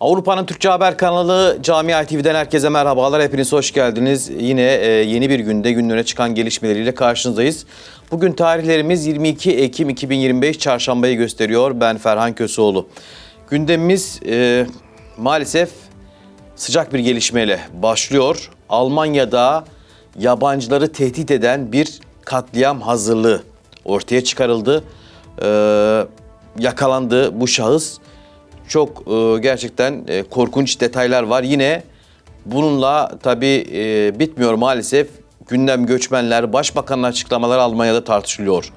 Avrupa'nın Türkçe Haber kanalı Camia TV'den herkese merhabalar. Hepiniz hoş geldiniz. Yine e, yeni bir günde günlere çıkan gelişmeleriyle karşınızdayız. Bugün tarihlerimiz 22 Ekim 2025 Çarşambayı gösteriyor. Ben Ferhan Köseoğlu. Gündemimiz e, maalesef sıcak bir gelişmeyle başlıyor. Almanya'da yabancıları tehdit eden bir katliam hazırlığı ortaya çıkarıldı. Ee, yakalandı bu şahıs. Çok e, gerçekten e, korkunç detaylar var. Yine bununla tabii e, bitmiyor maalesef. Gündem göçmenler, başbakanın açıklamaları Almanya'da tartışılıyor.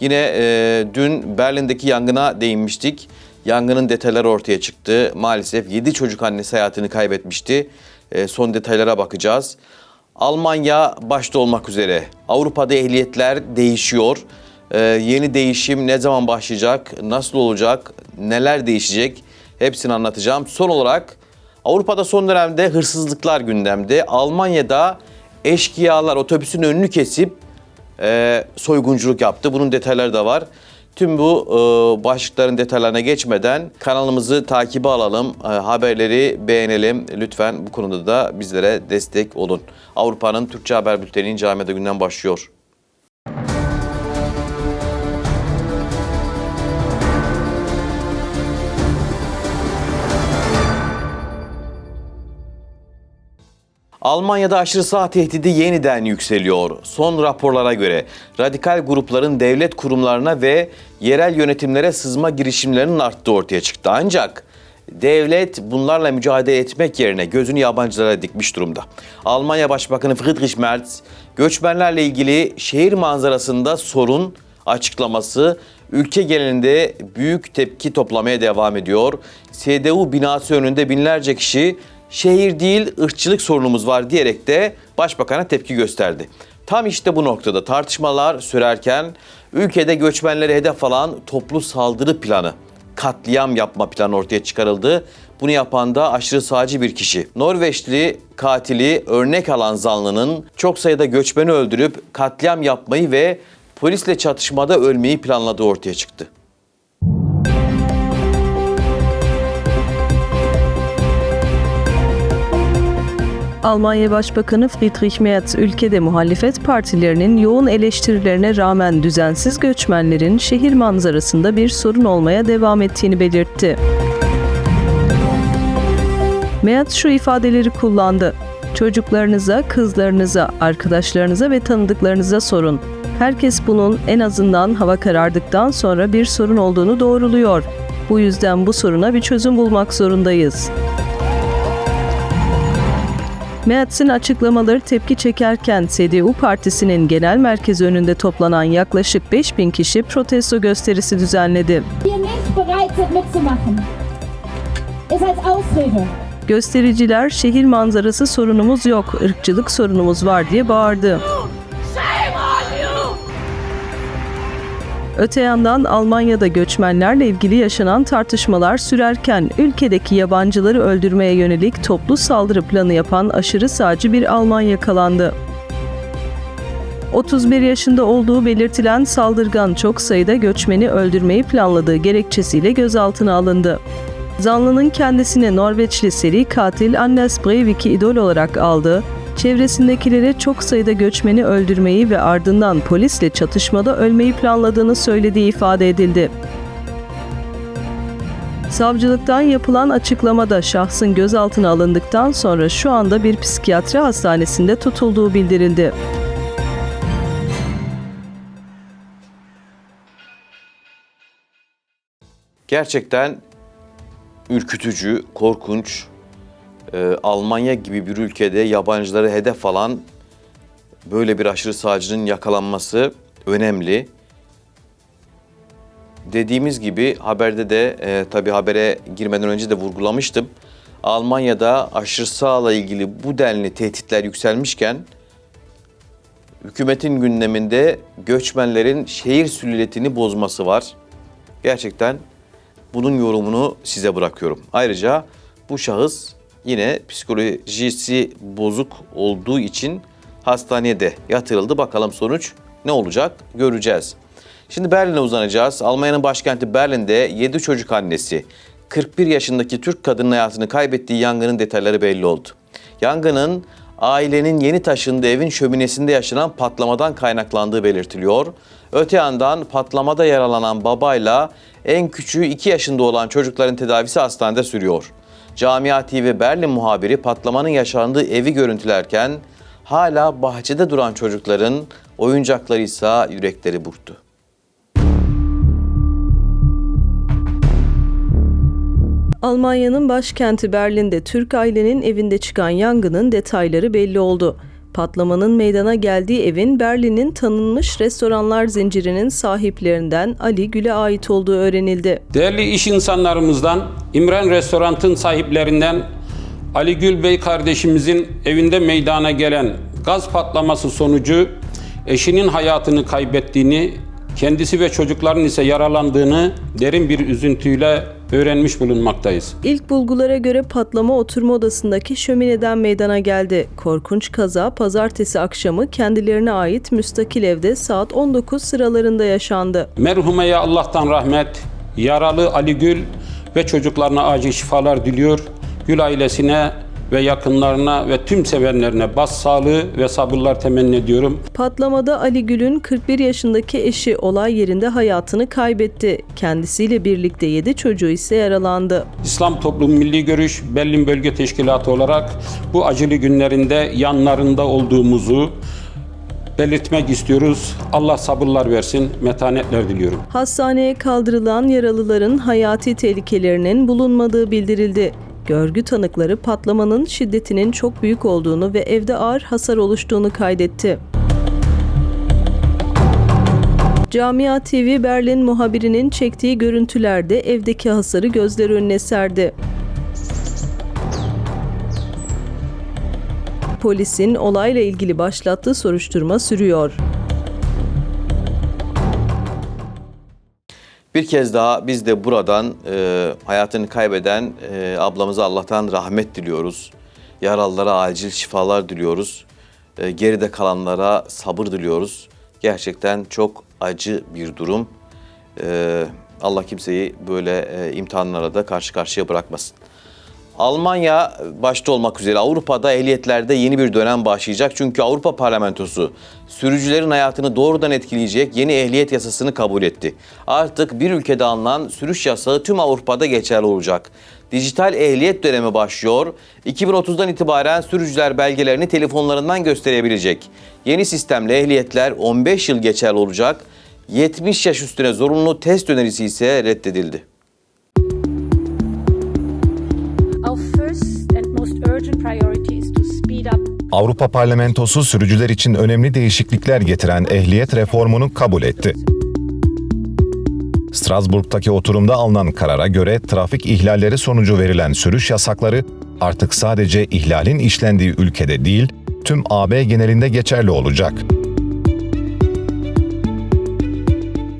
Yine e, dün Berlin'deki yangına değinmiştik. Yangının detayları ortaya çıktı. Maalesef 7 çocuk annesi hayatını kaybetmişti. E, son detaylara bakacağız. Almanya başta olmak üzere Avrupa'da ehliyetler değişiyor. Ee, yeni değişim ne zaman başlayacak, nasıl olacak, neler değişecek hepsini anlatacağım. Son olarak Avrupa'da son dönemde hırsızlıklar gündemde. Almanya'da eşkıyalar otobüsün önünü kesip e, soygunculuk yaptı. Bunun detayları da var. Tüm bu e, başlıkların detaylarına geçmeden kanalımızı takibe alalım, e, haberleri beğenelim. Lütfen bu konuda da bizlere destek olun. Avrupa'nın Türkçe Haber Bülteni'nin camiada günden başlıyor. Almanya'da aşırı sağ tehdidi yeniden yükseliyor. Son raporlara göre radikal grupların devlet kurumlarına ve yerel yönetimlere sızma girişimlerinin arttığı ortaya çıktı. Ancak devlet bunlarla mücadele etmek yerine gözünü yabancılara dikmiş durumda. Almanya Başbakanı Friedrich Merz göçmenlerle ilgili şehir manzarasında sorun açıklaması ülke genelinde büyük tepki toplamaya devam ediyor. CDU binası önünde binlerce kişi şehir değil ırkçılık sorunumuz var diyerek de başbakana tepki gösterdi. Tam işte bu noktada tartışmalar sürerken ülkede göçmenlere hedef alan toplu saldırı planı, katliam yapma planı ortaya çıkarıldı. Bunu yapan da aşırı sağcı bir kişi. Norveçli katili örnek alan zanlının çok sayıda göçmeni öldürüp katliam yapmayı ve polisle çatışmada ölmeyi planladığı ortaya çıktı. Almanya Başbakanı Friedrich Merz ülkede muhalefet partilerinin yoğun eleştirilerine rağmen düzensiz göçmenlerin şehir manzarasında bir sorun olmaya devam ettiğini belirtti. Merz şu ifadeleri kullandı. Çocuklarınıza, kızlarınıza, arkadaşlarınıza ve tanıdıklarınıza sorun. Herkes bunun en azından hava karardıktan sonra bir sorun olduğunu doğruluyor. Bu yüzden bu soruna bir çözüm bulmak zorundayız. Merz'in açıklamaları tepki çekerken CDU partisinin genel merkezi önünde toplanan yaklaşık 5000 kişi protesto gösterisi düzenledi. Göstericiler şehir manzarası sorunumuz yok, ırkçılık sorunumuz var diye bağırdı. Öte yandan Almanya'da göçmenlerle ilgili yaşanan tartışmalar sürerken ülkedeki yabancıları öldürmeye yönelik toplu saldırı planı yapan aşırı sağcı bir Alman yakalandı. 31 yaşında olduğu belirtilen saldırgan çok sayıda göçmeni öldürmeyi planladığı gerekçesiyle gözaltına alındı. Zanlının kendisine Norveçli seri katil Anders Breivik'i idol olarak aldığı, çevresindekilere çok sayıda göçmeni öldürmeyi ve ardından polisle çatışmada ölmeyi planladığını söylediği ifade edildi. Savcılıktan yapılan açıklamada şahsın gözaltına alındıktan sonra şu anda bir psikiyatri hastanesinde tutulduğu bildirildi. Gerçekten ürkütücü, korkunç. Ee, Almanya gibi bir ülkede yabancıları hedef alan böyle bir aşırı sağcının yakalanması önemli. Dediğimiz gibi haberde de e, tabii habere girmeden önce de vurgulamıştım. Almanya'da aşırı sağla ilgili bu denli tehditler yükselmişken hükümetin gündeminde göçmenlerin şehir süliyetini bozması var. Gerçekten bunun yorumunu size bırakıyorum. Ayrıca bu şahıs yine psikolojisi bozuk olduğu için hastaneye de yatırıldı. Bakalım sonuç ne olacak göreceğiz. Şimdi Berlin'e uzanacağız. Almanya'nın başkenti Berlin'de 7 çocuk annesi 41 yaşındaki Türk kadının hayatını kaybettiği yangının detayları belli oldu. Yangının ailenin yeni taşındığı evin şöminesinde yaşanan patlamadan kaynaklandığı belirtiliyor. Öte yandan patlamada yaralanan babayla en küçüğü 2 yaşında olan çocukların tedavisi hastanede sürüyor. Camia TV Berlin muhabiri patlamanın yaşandığı evi görüntülerken hala bahçede duran çocukların oyuncakları ise yürekleri burktu. Almanya'nın başkenti Berlin'de Türk ailenin evinde çıkan yangının detayları belli oldu. Patlamanın meydana geldiği evin Berlin'in tanınmış restoranlar zincirinin sahiplerinden Ali Gül'e ait olduğu öğrenildi. Değerli iş insanlarımızdan, İmren Restorant'ın sahiplerinden Ali Gül Bey kardeşimizin evinde meydana gelen gaz patlaması sonucu eşinin hayatını kaybettiğini, kendisi ve çocukların ise yaralandığını derin bir üzüntüyle öğrenmiş bulunmaktayız. İlk bulgulara göre patlama oturma odasındaki şömineden meydana geldi. Korkunç kaza pazartesi akşamı kendilerine ait müstakil evde saat 19 sıralarında yaşandı. Merhumeye Allah'tan rahmet, yaralı Ali Gül ve çocuklarına acil şifalar diliyor. Gül ailesine ve yakınlarına ve tüm sevenlerine bas sağlığı ve sabırlar temenni ediyorum. Patlamada Ali Gül'ün 41 yaşındaki eşi olay yerinde hayatını kaybetti. Kendisiyle birlikte 7 çocuğu ise yaralandı. İslam Toplumu Milli Görüş Berlin Bölge Teşkilatı olarak bu acılı günlerinde yanlarında olduğumuzu belirtmek istiyoruz. Allah sabırlar versin, metanetler diliyorum. Hastaneye kaldırılan yaralıların hayati tehlikelerinin bulunmadığı bildirildi. Görgü tanıkları patlamanın şiddetinin çok büyük olduğunu ve evde ağır hasar oluştuğunu kaydetti. Camia TV Berlin muhabirinin çektiği görüntülerde evdeki hasarı gözler önüne serdi. Polisin olayla ilgili başlattığı soruşturma sürüyor. Bir kez daha biz de buradan e, hayatını kaybeden e, ablamıza Allah'tan rahmet diliyoruz. Yaralılara acil şifalar diliyoruz. E, geride kalanlara sabır diliyoruz. Gerçekten çok acı bir durum. E, Allah kimseyi böyle e, imtihanlara da karşı karşıya bırakmasın. Almanya başta olmak üzere Avrupa'da ehliyetlerde yeni bir dönem başlayacak. Çünkü Avrupa Parlamentosu sürücülerin hayatını doğrudan etkileyecek yeni ehliyet yasasını kabul etti. Artık bir ülkede alınan sürüş yasağı tüm Avrupa'da geçerli olacak. Dijital ehliyet dönemi başlıyor. 2030'dan itibaren sürücüler belgelerini telefonlarından gösterebilecek. Yeni sistemle ehliyetler 15 yıl geçerli olacak. 70 yaş üstüne zorunlu test önerisi ise reddedildi. Avrupa Parlamentosu sürücüler için önemli değişiklikler getiren ehliyet reformunu kabul etti. Strasbourg'daki oturumda alınan karara göre trafik ihlalleri sonucu verilen sürüş yasakları artık sadece ihlalin işlendiği ülkede değil, tüm AB genelinde geçerli olacak.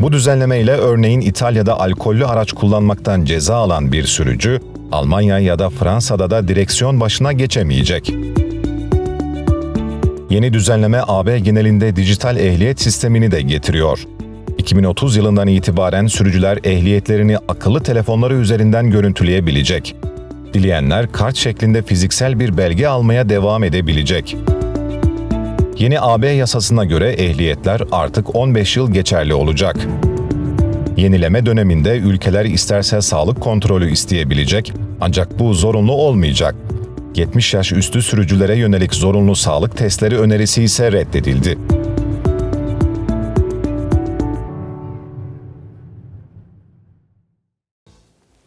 Bu düzenlemeyle örneğin İtalya'da alkollü araç kullanmaktan ceza alan bir sürücü, Almanya ya da Fransa'da da direksiyon başına geçemeyecek. Yeni düzenleme AB genelinde dijital ehliyet sistemini de getiriyor. 2030 yılından itibaren sürücüler ehliyetlerini akıllı telefonları üzerinden görüntüleyebilecek. Dileyenler kart şeklinde fiziksel bir belge almaya devam edebilecek. Yeni AB yasasına göre ehliyetler artık 15 yıl geçerli olacak. Yenileme döneminde ülkeler isterse sağlık kontrolü isteyebilecek ancak bu zorunlu olmayacak. 70 yaş üstü sürücülere yönelik zorunlu sağlık testleri önerisi ise reddedildi.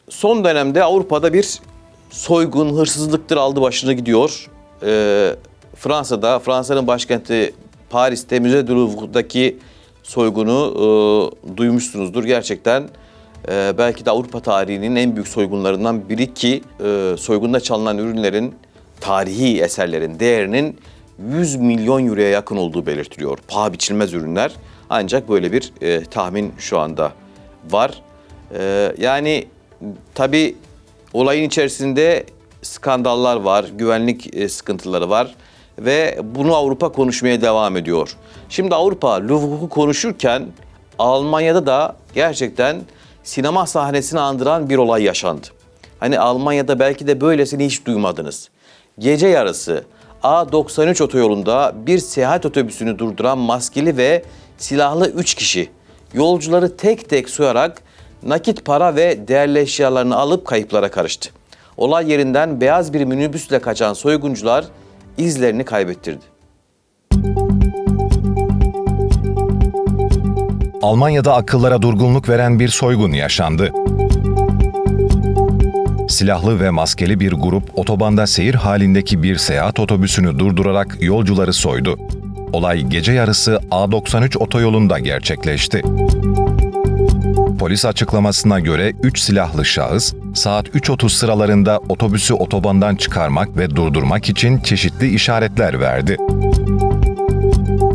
Son dönemde Avrupa'da bir soygun, hırsızlıktır aldı başını gidiyor. Ee, Fransa'da, Fransa'nın başkenti Paris'te Müze du Louvre'daki soygunu e, duymuşsunuzdur. Gerçekten e, belki de Avrupa tarihinin en büyük soygunlarından biri ki e, soygunda çalınan ürünlerin, tarihi eserlerin değerinin 100 milyon euroya yakın olduğu belirtiliyor. Paha biçilmez ürünler. Ancak böyle bir e, tahmin şu anda var. E, yani tabii olayın içerisinde skandallar var, güvenlik e, sıkıntıları var ve bunu Avrupa konuşmaya devam ediyor. Şimdi Avrupa Louvre'u konuşurken Almanya'da da gerçekten sinema sahnesini andıran bir olay yaşandı. Hani Almanya'da belki de böylesini hiç duymadınız. Gece yarısı A93 otoyolunda bir seyahat otobüsünü durduran maskeli ve silahlı 3 kişi yolcuları tek tek soyarak nakit para ve değerli eşyalarını alıp kayıplara karıştı. Olay yerinden beyaz bir minibüsle kaçan soyguncular izlerini kaybettirdi. Almanya'da akıllara durgunluk veren bir soygun yaşandı. Silahlı ve maskeli bir grup otobanda seyir halindeki bir seyahat otobüsünü durdurarak yolcuları soydu. Olay gece yarısı A93 otoyolunda gerçekleşti. Polis açıklamasına göre 3 silahlı şahıs saat 3.30 sıralarında otobüsü otobandan çıkarmak ve durdurmak için çeşitli işaretler verdi.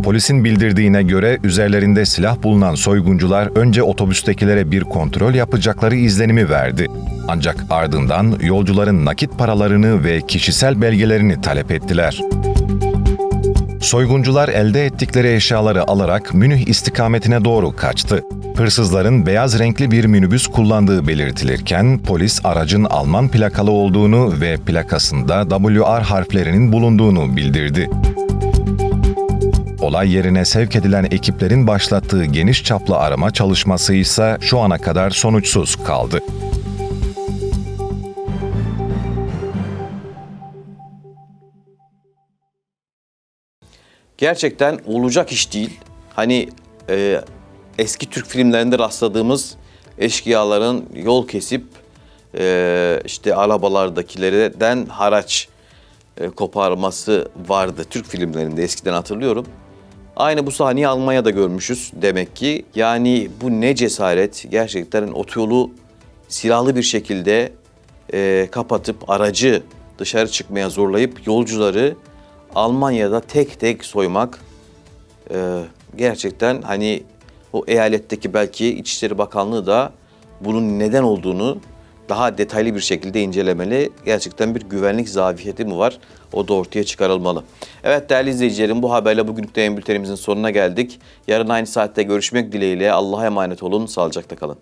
Polisin bildirdiğine göre üzerlerinde silah bulunan soyguncular önce otobüstekilere bir kontrol yapacakları izlenimi verdi. Ancak ardından yolcuların nakit paralarını ve kişisel belgelerini talep ettiler. Soyguncular elde ettikleri eşyaları alarak Münih istikametine doğru kaçtı. Hırsızların beyaz renkli bir minibüs kullandığı belirtilirken polis aracın Alman plakalı olduğunu ve plakasında WR harflerinin bulunduğunu bildirdi. Olay yerine sevk edilen ekiplerin başlattığı geniş çaplı arama çalışması ise şu ana kadar sonuçsuz kaldı. gerçekten olacak iş değil. Hani e, eski Türk filmlerinde rastladığımız eşkıyaların yol kesip e, işte arabalardakilerden haraç e, koparması vardı Türk filmlerinde eskiden hatırlıyorum. Aynı bu sahneyi Almanya'da görmüşüz demek ki. Yani bu ne cesaret gerçekten otoyolu silahlı bir şekilde e, kapatıp aracı dışarı çıkmaya zorlayıp yolcuları Almanya'da tek tek soymak e, gerçekten hani o eyaletteki belki İçişleri Bakanlığı da bunun neden olduğunu daha detaylı bir şekilde incelemeli. Gerçekten bir güvenlik zafiyeti mi var? O da ortaya çıkarılmalı. Evet değerli izleyicilerim bu haberle bugünkü de bültenimizin sonuna geldik. Yarın aynı saatte görüşmek dileğiyle Allah'a emanet olun. Sağlıcakla kalın.